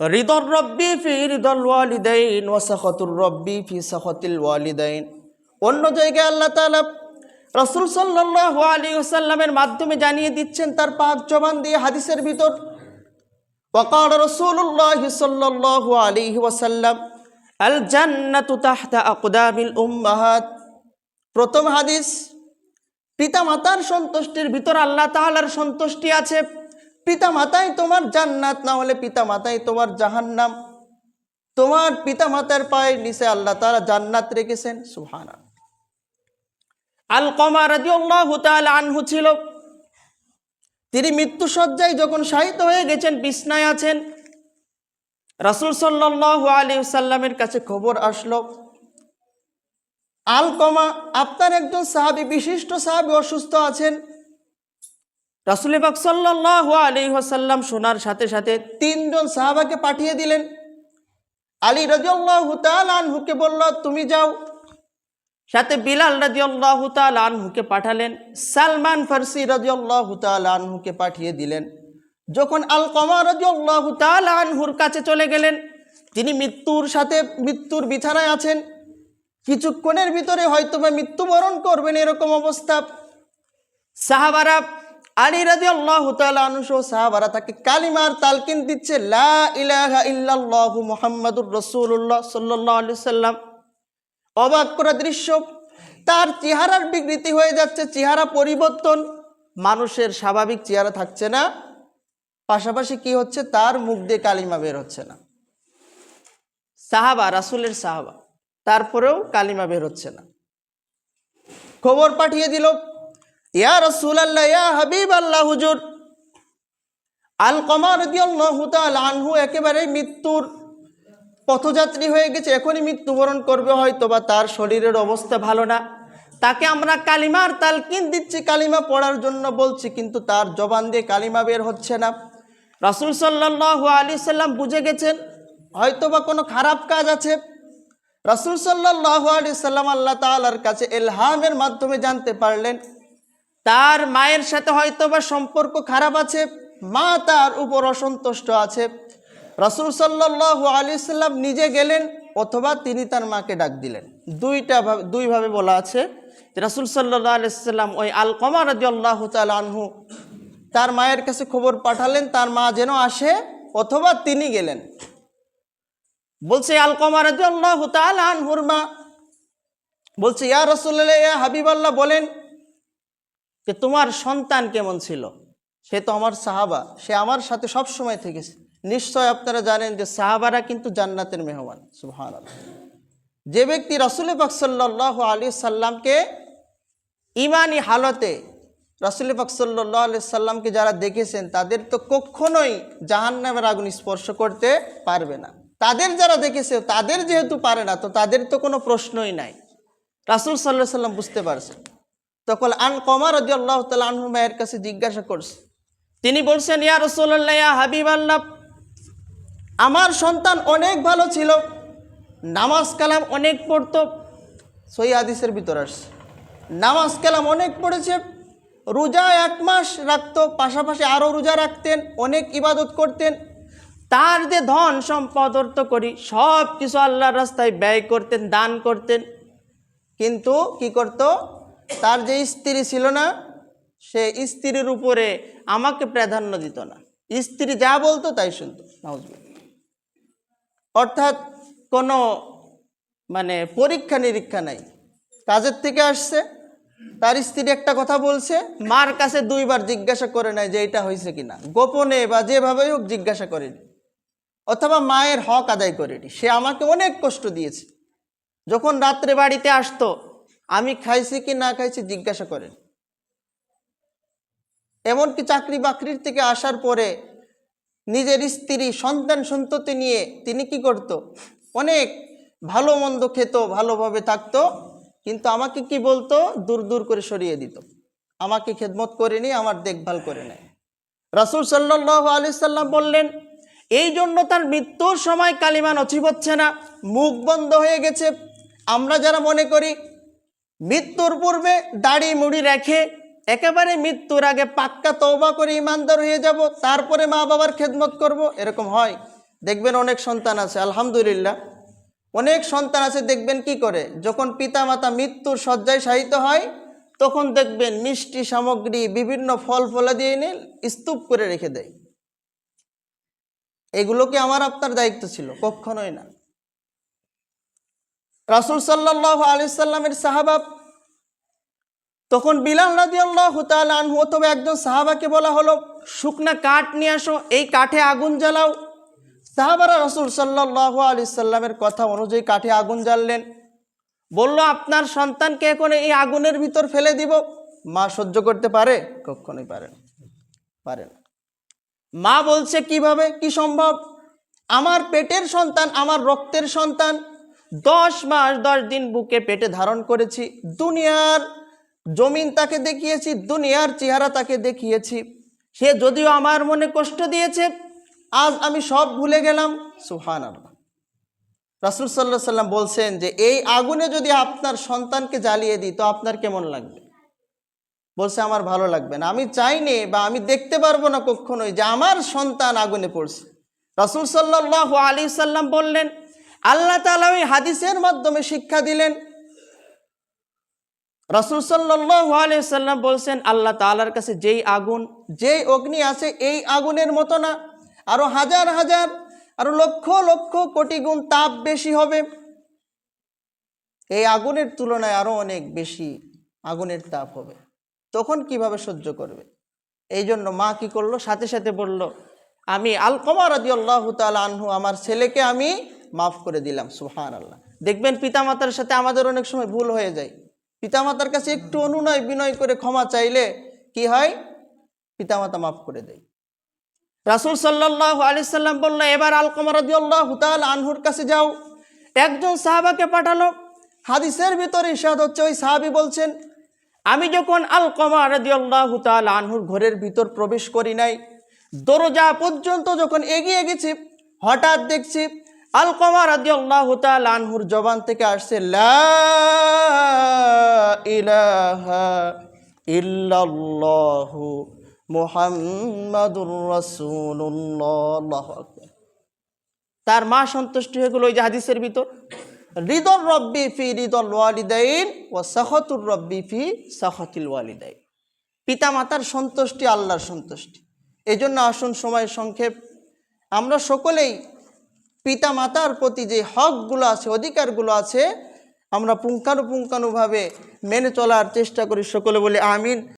রিদর রব্বি ফি রিদল ওয়ালিদাইন ওয়াসাখতুর রব্বি ফি সাখতিল ওয়ালিদাইন অন্য জায়গায় আল্লাহ তাআলা রসুল সাল্লাল্লাহু আলাইহি ওয়াসাল্লামের মাধ্যমে জানিয়ে দিচ্ছেন তার পাক জবান দিয়ে হাদিসের ভিতর وقال رسول الله صلى الله عليه وسلم الجنة تحت أقدام الأمهات প্রথম হাদিস পিতা মাতার সন্তুষ্টির ভিতর আল্লাহ তাআলার সন্তুষ্টি আছে পিতা মাতাই তোমার জান্নাত, না হলে পিতা মাতাই তোমার জাহান্নাম। তোমার পিতা মাতার পায়ের নিচে আল্লাহ তারা জান্নাত রেখেছেন সুহানা আল কমা তাআলা আনহু ছিল। তিনি মৃত্যু সজ্জায় যখন শায়িত হয়ে গেছেন, বিছনায় আছেন, রাসূল সাল্লাল্লাহু আলাইহি সাল্লামের কাছে খবর আসলো। আলকমা আপনার একজন সাহাবী, বিশিষ্ট সাহাবী, অসুস্থ আছেন। রাসুল পাক সাল্লাল্লাহু আলাইহি ওয়াসাল্লাম শোনার সাথে সাথে তিনজন সাহাবাকে পাঠিয়ে দিলেন। আলী তাআলা আনহুকে বলল, তুমি যাও। সাথে বিলাল তাআলা আনহুকে পাঠালেন। সালমান ফারসি তাআলা আনহুকে পাঠিয়ে দিলেন। যখন আলকমা রাদিয়াল্লাহু তাআলা আনহুর কাছে চলে গেলেন, তিনি মৃত্যুর সাথে মৃত্যুর বিছানায় আছেন। কিছুক্ষণের ভিতরে হয়তো বা মৃত্যুবরণ করবেন এরকম অবস্থা। সাহাবারা আলী রাজি আল্লাহ সাহাবারা তাকে কালিমার তালকিন দিচ্ছে, লা ইলাহা ইল্লাল্লাহু মুহাম্মাদুর রসুল্লাহ সাল্লাহ আলি সাল্লাম। অবাক করা দৃশ্য, তার চেহারার বিকৃতি হয়ে যাচ্ছে, চেহারা পরিবর্তন। মানুষের স্বাভাবিক চেহারা থাকছে না, পাশাপাশি কি হচ্ছে? তার মুখ দিয়ে কালিমা বের হচ্ছে না। সাহাবা, রাসুলের সাহাবা, তারপরেও কালিমা বের হচ্ছে না। খবর পাঠিয়ে দিল ইয়া রসুল আল্লাহ ইয়া হাবিব আল্লাহ হুজুর। আল কমার আনহু একেবারে মৃত্যুর পথযাত্রী হয়ে গেছে, এখনই মৃত্যুবরণ করবে হয়তো বা তার শরীরের অবস্থা ভালো না। তাকে আমরা কালিমার তালকিন দিচ্ছি, কালিমা পড়ার জন্য বলছি, কিন্তু তার জবান দিয়ে কালিমা বের হচ্ছে না। রাসুল সাল্লাহ আলি সাল্লাম বুঝে গেছেন হয়তো বা কোনো খারাপ কাজ আছে। রাসুল সাল্লাহ আলি সাল্লাম আল্লাহ তালার কাছে এলহামের মাধ্যমে জানতে পারলেন তার মায়ের সাথে হয়তো বা সম্পর্ক খারাপ আছে, মা তার উপর অসন্তুষ্ট আছে। রাসুল সাল্লাহ আলি সাল্লাম নিজে গেলেন অথবা তিনি তার মাকে ডাক দিলেন। দুইটা ভাবে দুইভাবে বলা আছে রাসুল সাল্লাহ আলিয়াল্লাম ওই আল কমা রাজি আল্লাহ আনহু তার মায়ের কাছে খবর পাঠালেন, তার মা যেন আসে অথবা তিনি গেলেন। বলছে আল কমা রাজি আল্লাহ আনহুর মা। বলছে, ইয়া রসুল্লাহ ইয়া হাবিব আল্লাহ বলেন যে তোমার সন্তান কেমন ছিল? সে তো আমার সাহাবা। সে আমার সাথে সব সময় থেকেছে। নিশ্চয় আপনারা জানেন যে সাহাবারা কিন্তু জান্নাতের মেহমান। সুহান যে ব্যক্তি রসুল পাক সাল্লাহ আলী সাল্লামকে ইমানি হালতে রসুল পাক সাল্লাহ আলি সাল্লামকে যারা দেখেছেন, তাদের তো কখনোই জাহান্নামের আগুন স্পর্শ করতে পারবে না। তাদের যারা দেখেছে, তাদের যেহেতু পারে না, তো তাদের তো কোনো প্রশ্নই নাই। রাসুল সাল্লাহ সাল্লাম বুঝতে পারছেন। তখন আন কমার রদি আল্লাহ তালা আনহু কাছে জিজ্ঞাসা করছে। তিনি বলছেন, ইয়া রসুল্লাহ ইয়া হাবিব আল্লাহ আমার সন্তান অনেক ভালো ছিল, নামাজ কালাম অনেক পড়তো। সই আদিসের ভিতর আসছে। নামাজ কালাম অনেক পড়েছে, রোজা এক মাস রাখতো, পাশাপাশি আরও রোজা রাখতেন, অনেক ইবাদত করতেন। তার যে ধন সম্পদ অর্থ করি সব কিছু আল্লাহর রাস্তায় ব্যয় করতেন, দান করতেন। কিন্তু কি করত? তার যে স্ত্রী ছিল না, সে স্ত্রীর উপরে আমাকে প্রাধান্য দিত না। স্ত্রী যা বলতো তাই শুনতো। অর্থাৎ কোনো মানে পরীক্ষা নিরীক্ষা নাই। কাজের থেকে আসছে, তার স্ত্রী একটা কথা বলছে, মার কাছে দুইবার জিজ্ঞাসা করে নাই যে এটা হয়েছে কিনা। গোপনে বা যেভাবেই হোক জিজ্ঞাসা করেনি। অথবা মায়ের হক আদায় করেনি। সে আমাকে অনেক কষ্ট দিয়েছে। যখন রাত্রে বাড়িতে আসতো আমি খাইছি কি না খাইছি জিজ্ঞাসা করেন। এমনকি চাকরি বাকরির থেকে আসার পরে নিজের স্ত্রী, সন্তান সন্ততি নিয়ে তিনি কি করত? অনেক ভালো মন্দ খেত, ভালোভাবে থাকতো, কিন্তু আমাকে কি বলতো? দূর দূর করে সরিয়ে দিত। আমাকে খেদমত করেনি আমার দেখভাল করে নেয়। রাসুল সাল্লাহ আলি সাল্লাম বললেন, এই জন্য তার মৃত্যুর সময় কালিমা নচিব হচ্ছে না, মুখ বন্ধ হয়ে গেছে। আমরা যারা মনে করি মৃত্যুর পূর্বে দাড়ি মুড়ি রেখে একেবারে মৃত্যুর আগে পাক্কা তৌবা করে ইমানদার হয়ে যাব, তারপরে মা বাবার খেদমত করব, এরকম হয়। দেখবেন অনেক সন্তান আছে, আলহামদুলিল্লাহ। অনেক সন্তান আছে, দেখবেন কি করে? যখন পিতামাতা মৃত্যুর শয্যায় শায়িত হয়, তখন দেখবেন মিষ্টি সামগ্রী, বিভিন্ন ফল ফলা দিয়ে এনে স্তূপ করে রেখে দেয়। এগুলো কি আমার, আপনার দায়িত্ব ছিল? কখনোই না। রাসুল সাল্লাহ আলি সাল্লামের সাহাবাব তখন বিলাল রাজি আল্লাহ আনহু অথবা একজন সাহাবাকে বলা হলো, শুকনা কাঠ নিয়ে আসো, এই কাঠে আগুন জ্বালাও। সাহাবারা রসুল সাল্লাহ আলি সাল্লামের কথা অনুযায়ী কাঠে আগুন জ্বাললেন। বলল, আপনার সন্তানকে এখন এই আগুনের ভিতর ফেলে দিব? মা সহ্য করতে পারে? কখনোই পারে না। পারে না। মা বলছে, কীভাবে? কি সম্ভব? আমার পেটের সন্তান, আমার রক্তের সন্তান দশ মাস দশ দিন বুকে পেটে ধারণ করেছি। দুনিয়ার জমিন তাকে দেখিয়েছি, দুনিয়ার চেহারা তাকে দেখিয়েছি। সে যদিও আমার মনে কষ্ট দিয়েছে, আজ আমি সব ভুলে গেলাম। সুহান আল্লাহ রাসুল সাল্লাহ সাল্লাম বলছেন যে, এই আগুনে যদি আপনার সন্তানকে জ্বালিয়ে দিই, তো আপনার কেমন লাগবে? বলছে, আমার ভালো লাগবে না। আমি চাইনি বা আমি দেখতে পারব না কখনোই যে আমার সন্তান আগুনে পড়ছে। রাসুল সাল্লাহ আলী সাল্লাম বললেন আল্লাহ তালা ওই হাদিসের মাধ্যমে শিক্ষা দিলেন। রাসুল সাল্লাম বলছেন, আল্লাহ তালার কাছে যেই আগুন, যেই অগ্নি আছে, এই আগুনের মতো না। আরও হাজার হাজার, আরও লক্ষ লক্ষ কোটি গুণ তাপ বেশি হবে। এই আগুনের তুলনায় আরও অনেক বেশি আগুনের তাপ হবে। তখন কীভাবে সহ্য করবে? এই জন্য মা কি করল? সাথে সাথে বলল, আমি আলকমা রাজি আল্লাহ তাল আনহু, আমার ছেলেকে আমি মাফ করে দিলাম সুহান আল্লাহ দেখবেন পিতামাতার সাথে আমাদের অনেক সময় ভুল হয়ে যায়। পিতামাতার কাছে একটু অনুনয় বিনয় করে ক্ষমা চাইলে কি হয়? পিতামাতা মাফ করে দেয়। রাসুল সাল্লাহ আলি সাল্লাম বলল, এবার আলকমা রাজি আল্লাহ তাল আনহুর কাছে যাও। একজন সাহাবাকে পাঠালো। হাদিসের ভিতরে ইশাদ হচ্ছে, ওই সাহাবি বলছেন, আমি যখন আল কমা রাদিয়াল্লাহু তাআলা আনহুর ঘরের ভিতর প্রবেশ করি নাই, দরজা পর্যন্ত যখন এগিয়ে গেছি, হঠাৎ দেখছি আল কমা রাদিয়াল্লাহু তাআলা আনহুর জবান থেকে আসছে আল্লাহু তার মা সন্তুষ্টি হয়ে গেল ওই যে হাদিসের ভিতর। হৃদর রব্বি ফি হৃদল ওয়ালিদাইন ও সাহতুর রব্বি ফি সাহতিল ওয়ালিদাইন। পিতা মাতার সন্তুষ্টি, আল্লাহর সন্তুষ্টি। এই জন্য আসুন সময় সংক্ষেপ। আমরা সকলেই পিতা মাতার প্রতি যে হকগুলো আছে, অধিকারগুলো আছে, আমরা পুঙ্খানুপুঙ্খানুভাবে মেনে চলার চেষ্টা করি। সকলে বলে, আমিন।